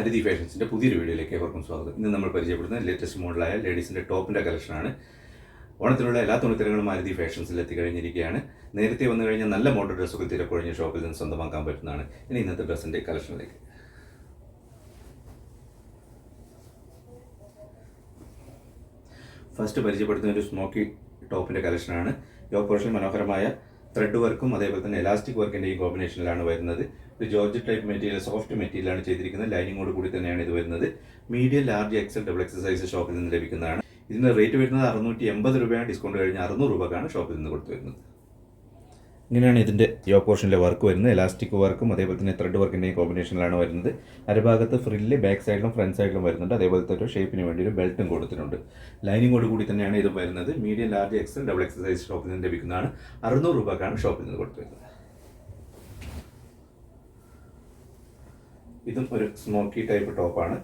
അരുതി ഫാഷൻസിന്റെ പുതിയൊരു വീഡിയോയിലേക്ക് ഏവർക്കും സ്വാഗതം. ഇന്ന് നമ്മൾ പരിചയപ്പെടുന്ന ലേറ്റസ്റ്റ് മോഡലായ ലേഡീസിന്റെ ടോപ്പിന്റെ കളക്ഷനാണ് ഓണത്തിനുള്ള എല്ലാ തുണിത്തരങ്ങളും അരുതി ഫാഷൻസിൽ എത്തിക്കഴിഞ്ഞിരിക്കുകയാണ്. നേരത്തെ വന്നു കഴിഞ്ഞാൽ നല്ല മോഡൽ ഡ്രസ്സൊക്കെ തിരക്കൊഴിഞ്ഞ ഷോപ്പിൽ നിന്ന് സ്വന്തമാക്കാൻ പറ്റുന്നതാണ്. ഇനി ഇന്നത്തെ ഡ്രസ്സിന്റെ കളക്ഷനിലേക്ക് ഫസ്റ്റ് പരിചയപ്പെടുത്തുന്ന ഒരു സ്മോക്കി ടോപ്പിന്റെ കളക്ഷനാണ് യോ പോർഷൻ മനോഹരമായ ത്രെഡ് വർക്കും അതേപോലെ തന്നെ എലാസ്റ്റിക് വർക്കിന്റെയും കോമ്പിനേഷനിലാണ് വരുന്നത്. ഒരു ജോർജ് ടൈപ്പ് മെറ്റീരിയൽ സോഫ്റ്റ് മെറ്റീരിയലാണ് ചെയ്തിരിക്കുന്നത്. ലൈനിങ്ങോട് കൂടി തന്നെയാണ് ഇത് വരുന്നത്. Medium large XL double x size ഷോപ്പിൽ നിന്ന് ലഭിക്കുന്നതാണ്. ഇതിന്റെ റേറ്റ് വരുന്നത് അറുന്നൂറ്റി എൺപത് രൂപയാണ്. ഡിസ്കൗണ്ട് കഴിഞ്ഞ് അറുന്നൂറ് രൂപക്കാണ് ഷോപ്പിൽ നിന്ന് കൊടുത്തു വരുന്നത്. ഇങ്ങനെയാണ് ഇതിന്റെ യോ പോർഷനിലെ വർക്ക് വരുന്നത്. എലാസ്റ്റിക് വർക്കും അതേപോലെ തന്നെ ത്രെഡ് വർക്കിന്റെയും കോമ്പിനേഷനിലാണ് വരുന്നത്. അരഭാഗത്ത് ഫ്രില്ല് ബാക്ക് സൈഡിലും ഫ്രണ്ട് സൈഡിലും വരുന്നുണ്ട്. അതേപോലെ തന്നെ ഷേപ്പിന് വേണ്ടി ഒരു ബെൽറ്റും കൊടുത്തിട്ടുണ്ട്. ലൈനിങ്ങോട് കൂടി തന്നെയാണ് ഇത് വരുന്നത്. Medium large XL double x size ഷോപ്പിൽ നിന്ന് ലഭിക്കുന്നതാണ്. അറുന്നൂറ് രൂപക്കാണ് ഷോപ്പിൽ നിന്ന് കൊടുത്തു വരുന്നത്. ഇതും ഒരു സ്മോക്കി ടൈപ്പ് ടോപ്പാണ്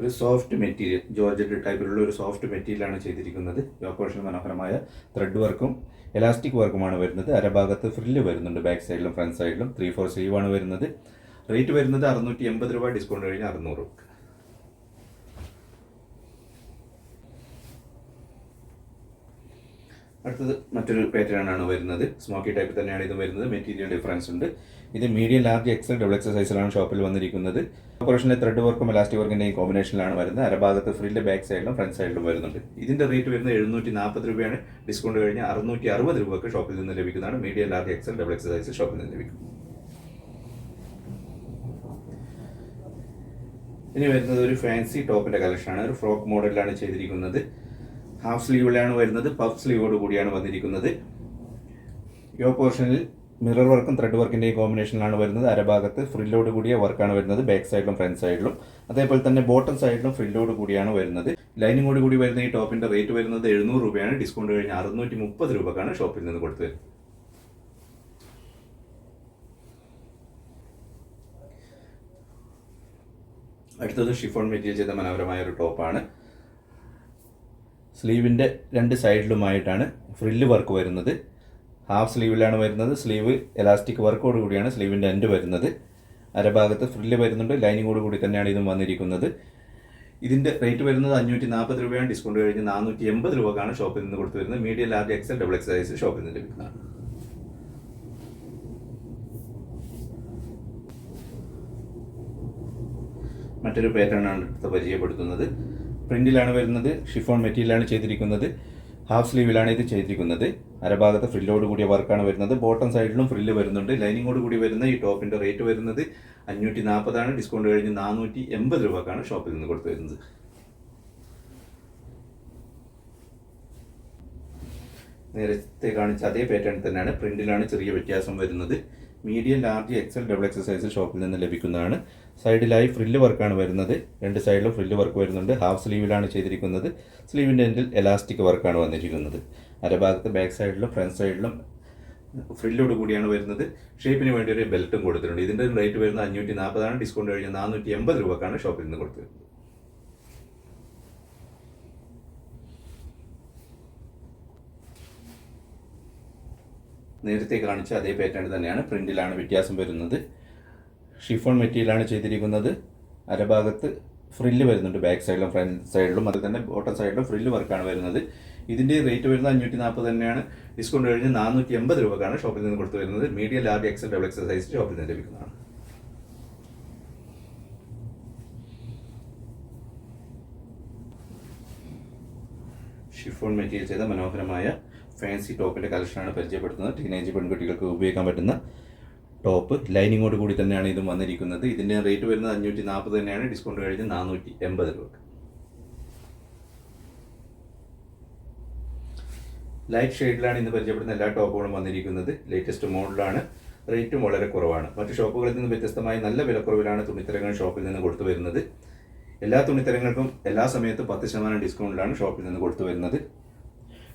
ഒരു സോഫ്റ്റ് മെറ്റീരിയൽ ജോർജറ്റ് ടൈപ്പിലുള്ള ഒരു സോഫ്റ്റ് മെറ്റീരിയലാണ് ചെയ്തിരിക്കുന്നത്. യോപ്പോഷൻ മനോഹരമായ ത്രെഡ് വർക്കും എലാസ്റ്റിക് വർക്കുമാണ് വരുന്നത്. അരഭാഗത്ത് ഫ്രില്ല് വരുന്നുണ്ട് ബാക്ക് സൈഡിലും ഫ്രണ്ട് സൈഡിലും ത്രീ ഫോർ സ്ലീവാണ് വരുന്നത്. റേറ്റ് വരുന്നത് അറുന്നൂറ്റി എൺപത് രൂപ ഡിസ്കൗണ്ട് കഴിഞ്ഞ് അറുന്നൂറ്. അടുത്തത് മറ്റൊരു പാറ്റേൺ ആണ് വരുന്നത്. സ്മോക്കി ടൈപ്പ് തന്നെയാണ് ഇത് വരുന്നത്. മെറ്റീരിയൽ ഡിഫറൻസ് ഉണ്ട്. ഇത് medium large XL double XL സൈസിലാണ് ഷോപ്പിൽ വന്നിരിക്കുന്നത്. ഓപ്പറേഷനിലെ ത്രെഡ് വർക്കും എലാസ്റ്റിക് വർക്കിന്റെയും കോമ്പിനേഷനിലാണ് വരുന്നത്. അരഭാഗത്ത് ഫ്രില്ല് ബാക്ക് സൈഡിലും ഫ്രണ്ട് സൈഡിലും വരുന്നുണ്ട്. ഇതിന്റെ റേറ്റ് വരുന്നത് എഴുന്നൂറ്റി നാൽപ്പത് രൂപയാണ്. ഡിസ്കൗണ്ട് കഴിഞ്ഞ് അറുന്നൂറ്റി അറുപത് രൂപക്ക് ഷോപ്പിൽ നിന്ന് ലഭിക്കുന്നതാണ്. Medium large XL double XL size ഷോപ്പിൽ നിന്ന് ലഭിക്കും. ഇനി വരുന്നത് ഒരു ഫാൻസി ടോപ്പിന്റെ കളക്ഷനാണ് ഒരു ഫ്രോക്ക് മോഡലിലാണ് ചെയ്തിരിക്കുന്നത്. ഹാഫ് സ്ലീവിലാണ് വരുന്നത്. പഫ് സ്ലീവോട് കൂടിയാണ് വന്നിരിക്കുന്നത്. യോ പോർഷനിൽ മിറർ വർക്കും ത്രെഡ് വർക്കിന്റെയും കോമ്പിനേഷനിലാണ് വരുന്നത്. അരഭാഗത്ത് ഫ്രില്ലോട് കൂടിയ വർക്കാണ് വരുന്നത്. ബാക്ക് സൈഡിലും ഫ്രണ്ട് സൈഡിലും അതേപോലെ തന്നെ ബോട്ടം സൈഡിലും ഫ്രില്ലോട് കൂടിയാണ് വരുന്നത്. ലൈനിങ്ങോട് കൂടി വരുന്ന ഈ ടോപ്പിന്റെ റേറ്റ് വരുന്നത് എഴുന്നൂറ് രൂപയാണ്. ഡിസ്കൗണ്ട് കഴിഞ്ഞ് അറുന്നൂറ്റി മുപ്പത് രൂപക്കാണ് ഷോപ്പിൽ നിന്ന് കൊടുത്തത് അടുത്തത് ഷിഫോൺ മെറ്റീരിയൽ ചെയ്ത മനോഹരമായ ഒരു ടോപ്പാണ് സ്ലീവിന്റെ രണ്ട് സൈഡിലുമായിട്ടാണ് ഫ്രില്ല് വർക്ക് വരുന്നത്. ഹാഫ് സ്ലീവിലാണ് വരുന്നത്. സ്ലീവ് എലാസ്റ്റിക് വർക്കോട് കൂടിയാണ് സ്ലീവിന്റെ എൻഡ് വരുന്നത്. അരഭാഗത്ത് ഫ്രില്ല് വരുന്നുണ്ട്. ലൈനിങ്ങോട് കൂടി തന്നെയാണ് ഇതും വന്നിരിക്കുന്നത്. ഇതിന്റെ റേറ്റ് വരുന്നത് അഞ്ഞൂറ്റി നാൽപ്പത് രൂപയാണ്. ഡിസ്കൗണ്ട് കഴിഞ്ഞ് നാനൂറ്റി എൺപത് രൂപക്കാണ് ഷോപ്പിൽ നിന്ന് കൊടുത്തു വരുന്നത്. Medium large XL double X size ഷോപ്പിൽ നിന്ന് ലഭിക്കുന്നതാണ്. മറ്റൊരു പാറ്റേൺ ആണ് പരിചയപ്പെടുത്തുന്നത്. പ്രിന്റിലാണ് വരുന്നത് ഷിഫോൺ മെറ്റീരിയലാണ് ചെയ്തിരിക്കുന്നത് ഹാഫ് സ്ലീവിലാണ് ഇത് ചെയ്തിരിക്കുന്നത്. അരഭാഗത്ത് ഫ്രില്ലോട് കൂടിയ വർക്കാണ് വരുന്നത്. ബോട്ടം സൈഡിലും ഫ്രില്ല് വരുന്നുണ്ട്. ലൈനിങ്ങോട് കൂടി വരുന്ന ഈ ടോപ്പിന്റെ റേറ്റ് വരുന്നത് അഞ്ഞൂറ്റി നാൽപ്പതാണ് ഡിസ്കൗണ്ട് കഴിഞ്ഞ് നാനൂറ്റി എൺപത് രൂപക്കാണ് ഷോപ്പിൽ നിന്ന് കൊടുത്തു വരുന്നത്. നേരത്തെ കാണിച്ച അതേ പാറ്റേൺ തന്നെയാണ്. പ്രിന്റിലാണ് ചെറിയ വ്യത്യാസം വരുന്നത്. Medium large XL double x size ഷോപ്പിൽ നിന്ന് ലഭിക്കുന്നതാണ്. സൈഡിലായി ഫ്രില്ല് വർക്കാണ് വരുന്നത്. രണ്ട് സൈഡിലും ഫ്രില്ല് വർക്ക് വരുന്നുണ്ട്. ഹാഫ് സ്ലീവിലാണ് ചെയ്തിരിക്കുന്നത്. സ്ലീവിന്റെ എൻഡിൽ എലാസ്റ്റിക് വർക്കാണ് വന്നിരിക്കുന്നത്. അരഭാഗത്ത് ബാക്ക് സൈഡിലും ഫ്രണ്ട് സൈഡിലും ഫ്രില്ലോട് കൂടിയാണ് വരുന്നത്. ഷേപ്പിന് വേണ്ടി ഒരു ബെൽറ്റും കൊടുത്തിട്ടുണ്ട്. ഇതിന്റെ റേറ്റ് വരുന്നത് അഞ്ഞൂറ്റി നാൽപ്പതാണ് ഡിസ്കൗണ്ട് കഴിഞ്ഞാൽ നാനൂറ്റി എൺപത് രൂപക്കാണ് ഷോപ്പിൽ നിന്ന് കൊടുത്തത് നേരത്തെ കാണിച്ച അതേ പാറ്റേൺ തന്നെയാണ്. പ്രിന്റിലാണ് വ്യത്യാസം വരുന്നത്. ഷിഫോൺ മെറ്റീരിയലാണ് ചെയ്തിരിക്കുന്നത്. അരഭാഗത്ത് ഫ്രില്ല് വരുന്നുണ്ട്. ബാക്ക് സൈഡിലും ഫ്രണ്ട് സൈഡിലും അതിൽ തന്നെ ബോട്ടം സൈഡിലും ഫ്രില്ല് വർക്കാണ് വരുന്നത്. ഇതിന്റെ റേറ്റ് വരുന്നത് അഞ്ഞൂറ്റി നാൽപ്പത് തന്നെയാണ്. ഡിസ്കൗണ്ട് കഴിഞ്ഞ് നാനൂറ്റി എൺപത് രൂപക്കാണ് ഷോപ്പിൽ നിന്ന് കൊടുത്തു വരുന്നത്. Medium large XL double XL size ഷോപ്പിൽ നിന്ന് ലഭിക്കുന്നതാണ്. ഷിഫോൺ മെറ്റീരിയൽ ചെയ്ത മനോഹരമായ ഫാൻസി ടോപ്പിന്റെ കളക്ഷനാണ് പരിചയപ്പെടുത്തുന്നത്. ടീനേജ് പെൺകുട്ടികൾക്ക് ഉപയോഗിക്കാൻ പറ്റുന്ന ടോപ്പ് ലൈനിങ്ങോട് കൂടി തന്നെയാണ് ഇതും വന്നിരിക്കുന്നത്. ഇതിന്റെ റേറ്റ് വരുന്നത് അഞ്ഞൂറ്റി നാൽപ്പത് തന്നെയാണ്. ഡിസ്കൗണ്ട് കഴിഞ്ഞ് നാനൂറ്റി എൺപത് രൂപ. ലൈറ്റ് ഷെയ്ഡിലാണ് ഇന്ന് പരിചയപ്പെടുന്ന എല്ലാ ടോപ്പുകളും വന്നിരിക്കുന്നത്. ലേറ്റസ്റ്റ് മോഡലാണ് റേറ്റും വളരെ കുറവാണ്. മറ്റു ഷോപ്പുകളിൽ നിന്ന് വ്യത്യസ്തമായി നല്ല വിലക്കുറവിലാണ് തുണിത്തരങ്ങൾ ഷോപ്പിൽ നിന്ന് കൊടുത്തു വരുന്നത്. എല്ലാ തുണിത്തരങ്ങൾക്കും എല്ലാ സമയത്തും പത്ത് ശതമാനം ഡിസ്കൗണ്ടിലാണ് ഷോപ്പിൽ നിന്ന് കൊടുത്തു വരുന്നത്.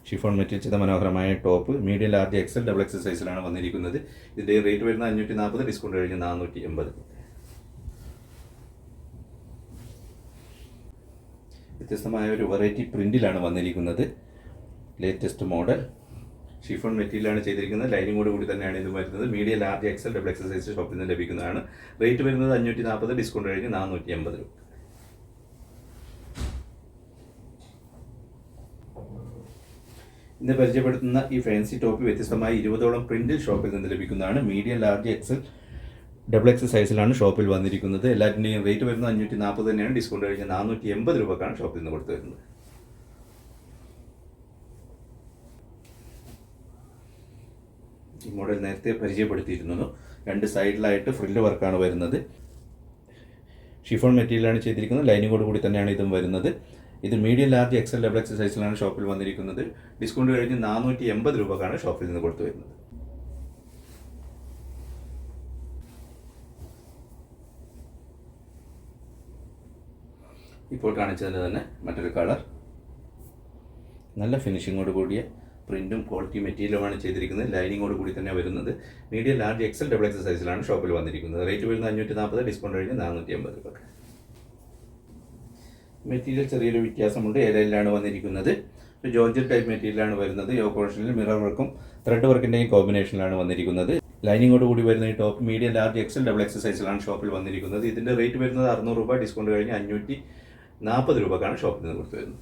ഷിഫോൺ മെറ്റീരിയൽ ചെയ്ത മനോഹരമായ top. Medium large XL double XL സൈസിലാണ് വന്നിരിക്കുന്നത്. ഇതിന്റെ റേറ്റ് വരുന്നത് അഞ്ഞൂറ്റി നാൽപ്പത് ഡിസ്കൗണ്ട് കഴിഞ്ഞ് നാനൂറ്റി എൺപത് വ്യത്യസ്തമായ ഒരു വെറൈറ്റി പ്രിന്റിലാണ് വന്നിരിക്കുന്നത്. ലേറ്റസ്റ്റ് മോഡൽ ഷിഫോൺ മെറ്റീരിയലാണ് ചെയ്തിരിക്കുന്നത്. ലൈനിങ്ങോട് കൂടി തന്നെയാണ് ഇത് വരുന്നത്. Medium large XL double x size ഷോപ്പിൽ നിന്ന് ലഭിക്കുന്നതാണ്. റേറ്റ് വരുന്നത് അഞ്ഞൂറ്റി നാൽപ്പത് ഡിസ്കൗണ്ട് കഴിഞ്ഞ് നാനൂറ്റി എൺപത് രൂപ. ഇന്ന് പരിചയപ്പെടുത്തുന്ന ഈ ഫാൻസി ടോപ്പ് വ്യത്യസ്തമായി ഇരുപതോളം പ്രിന്റിൽ ഷോപ്പിൽ നിന്ന് ലഭിക്കുന്നതാണ്. Medium large XL double X സൈസിലാണ് ഷോപ്പിൽ വന്നിരിക്കുന്നത്. എല്ലാറ്റിന്റെയും റേറ്റ് വരുന്നത് അഞ്ഞൂറ്റി നാൽപ്പത് തന്നെയാണ്. ഡിസ്കൗണ്ട് കഴിഞ്ഞ് നാനൂറ്റി എൺപത് രൂപക്കാണ് ഷോപ്പിൽ നിന്ന് കൊടുത്തു വരുന്നത്. ഈ മോഡൽ നേരത്തെ പരിചയപ്പെടുത്തിയിരുന്നു. രണ്ട് സൈഡിലായിട്ട് ഫ്രില്ല് വർക്കാണ് വരുന്നത്. ഷിഫോൺ മെറ്റീരിയലാണ് ചെയ്തിരിക്കുന്നത്. ലൈനിങ്ങോട് കൂടി തന്നെയാണ് ഇതും വരുന്നത്. ഇത് medium large XL double XL സൈസിലാണ് ഷോപ്പിൽ വന്നിരിക്കുന്നത്. ഡിസ്കൗണ്ട് കഴിഞ്ഞ് നാനൂറ്റി എൺപത് രൂപക്കാണ് ഷോപ്പിൽ നിന്ന് കൊടുത്തു വരുന്നത്. ഇപ്പോൾ കാണിച്ചതിന് തന്നെ മറ്റൊരു കളർ. നല്ല ഫിനിഷിങ്ങോട് കൂടിയ പ്രിന്റും ക്വാളിറ്റി മെറ്റീരിയലുമാണ് ചെയ്തിരിക്കുന്നത്. ലൈനിങ്ങോട് കൂടി തന്നെ വരുന്നത്. Medium large XL double XL സൈസിലാണ് ഷോപ്പിൽ വന്നിരിക്കുന്നത്. റേറ്റ് വരുന്നത് അഞ്ഞൂറ്റി നാൽപ്പത് ഡിസ്കൗണ്ട് കഴിഞ്ഞ് നാനൂറ്റി അമ്പത് രൂപ മെറ്റീരിയൽ ചെറിയൊരു വ്യത്യാസമുണ്ട്. ഏലയിലാണ് വന്നിരിക്കുന്നത്. ജോർജറ്റ് ടൈപ്പ് മെറ്റീരിയലാണ് വരുന്നത്. യോ പോർഷനിൽ മിറർ വർക്കും ത്രെഡ് വർക്കിന്റെയും കോമ്പിനേഷനിലാണ് വന്നിരിക്കുന്നത്. ലൈനിങ്ങോട് കൂടി വരുന്ന ഈ top medium large XL double X സൈസിലാണ് ഷോപ്പിൽ വന്നിരിക്കുന്നത്. ഇതിന്റെ റേറ്റ് വരുന്നത് അറുന്നൂറ് രൂപ ഡിസ്കൗണ്ട് കഴിഞ്ഞ് അഞ്ഞൂറ്റി നാൽപ്പത് രൂപക്കാണ് ഷോപ്പിൽ നിന്ന് കൊടുത്തു വരുന്നത്.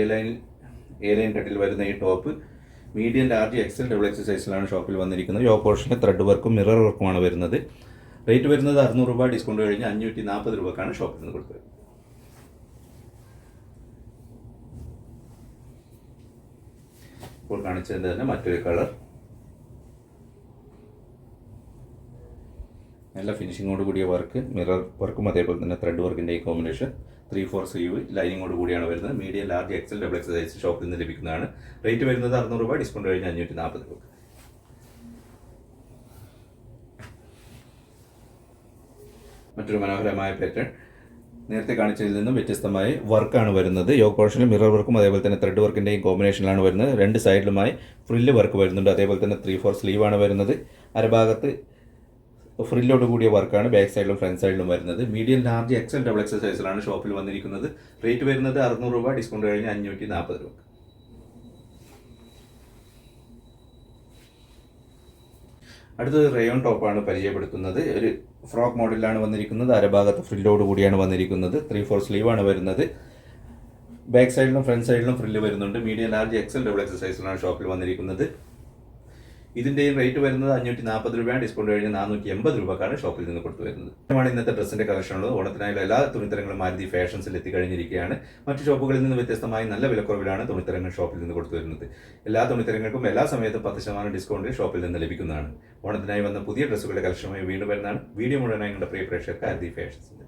എ ലൈൻ എ ലൈൻ കട്ടിൽ വരുന്ന ഈ top medium large XL double X സൈസിലാണ് ഷോപ്പിൽ വന്നിരിക്കുന്നത് യോ പോർഷനിൽ ത്രെഡ് വർക്കും മിറർ വർക്കുമാണ് വരുന്നത്. റേറ്റ് വരുന്നത് അറുന്നൂറ് രൂപ ഡിസ്കൗണ്ട് കഴിഞ്ഞ് അഞ്ഞൂറ്റി നാൽപ്പത് രൂപക്കാണ് ഷോപ്പിൽ നിന്ന് കൊടുത്തത്. ഇപ്പോൾ കാണിച്ചതിന്റെ തന്നെ മറ്റൊരു കളർ. നല്ല ഫിനിഷിങ്ങോട് കൂടിയ വർക്ക് മിറർ വർക്കും അതേപോലെ തന്നെ ത്രെഡ് വർക്കിന്റെ ഈ കോമ്പിനേഷൻ ത്രീ ഫോർ സ്ലീവ് ലൈനിങ്ങോട് കൂടിയാണ് വരുന്നത്. Medium large XL double XL size ഷോപ്പിൽ നിന്ന് ലഭിക്കുന്നതാണ്. റേറ്റ് വരുന്നത് അറുന്നൂറ് രൂപ ഡിസ്കൗണ്ട് കഴിഞ്ഞ് അഞ്ഞൂറ്റി നാൽപ്പത് രൂപ മറ്റൊരു മനോഹരമായ പാറ്റേൺ നേരത്തെ കാണിച്ചതിൽ നിന്നും വ്യത്യസ്തമായി വർക്കാണ് വരുന്നത്. യോ പോർഷനിൽ മിറർ വർക്കും അതേപോലെ തന്നെ ത്രെഡ് വർക്കിന്റെയും കോമ്പിനേഷനിലാണ് വരുന്നത്. രണ്ട് സൈഡിലുമായി ഫ്രില്ല് വർക്ക് വരുന്നുണ്ട്. അതേപോലെ തന്നെ ത്രീ ഫോർ സ്ലീവാണ് വരുന്നത്. അരഭാഗത്ത് ഫ്രില്ലോട് കൂടിയ വർക്കാണ് ബാക്ക് സൈഡിലും ഫ്രണ്ട് സൈഡിലും വരുന്നത്. Medium large XL double XL സൈസിലാണ് ഷോപ്പിൽ വന്നിരിക്കുന്നത്. റേറ്റ് വരുന്നത് അറുന്നൂറ് രൂപ ഡിസ്കൗണ്ട് കഴിഞ്ഞ് അഞ്ഞൂറ്റി നാൽപ്പത് രൂപ. അടുത്തത് റയോൺ ടോപ്പാണ് പരിചയപ്പെടുത്തുന്നത്. ഒരു ഫ്രോക്ക് മോഡലിലാണ് വന്നിരിക്കുന്നത്. അരഭാഗത്ത് ഫ്രില്ലോട് കൂടിയാണ് വന്നിരിക്കുന്നത്. ത്രീ ഫോർ ആണ് വരുന്നത്. ബാക്ക് സൈഡിലും ഫ്രണ്ട് സൈഡിലും ഫ്രില്ല് വരുന്നുണ്ട്. മീഡിയം ലാർജ് എക്സൽ ഡബിൾ എക്സസൈസിലാണ് ഷോപ്പിൽ വന്നിരിക്കുന്നത്. ഇതിന്റെയും റേറ്റ് വരുന്നത് അഞ്ഞൂറ്റി നാൽപ്പത് രൂപയാണ് ഡിസ്കൗണ്ട് കഴിഞ്ഞ് നാനൂറ്റി എൺപത് രൂപക്കാണ് ഷോപ്പിൽ നിന്ന് കൊടുത്തു വരുന്നത് ഇതാണ് ഇന്നത്തെ ഡ്രസ്സിന്റെ കളക്ഷൻ ഉള്ളത്. ഓണത്തിനായുള്ള എല്ലാ തുണിത്തരങ്ങളും മാരുതി ഫാഷൻസിൽ എത്തിക്കഴിഞ്ഞിരിക്കുകയാണ്. മറ്റ് ഷോപ്പുകളിൽ നിന്ന് വ്യത്യസ്തമായി നല്ല വിലക്കുറവിലാണ് തുണിത്തരങ്ങൾ ഷോപ്പിൽ നിന്ന് കൊടുത്തു വരുന്നത് എല്ലാ തുണിത്തരങ്ങൾക്കും എല്ലാ സമയത്തും പത്ത് ശതമാനം ഡിസ്കൗണ്ട് ഷോപ്പിൽ നിന്ന് ലഭിക്കുന്നതാണ്. ഓണത്തിനായി വന്ന പുതിയ ഡ്രസ്സുകളുടെ കളക്ഷനുമായി വീണ്ടും വരുന്നതാണ്. വീഡിയോ മുഴുവനായി നിങ്ങളുടെ പ്രിയ പ്രേക്ഷകർക്ക് ആരതി ഫാഷൻസിന്റെ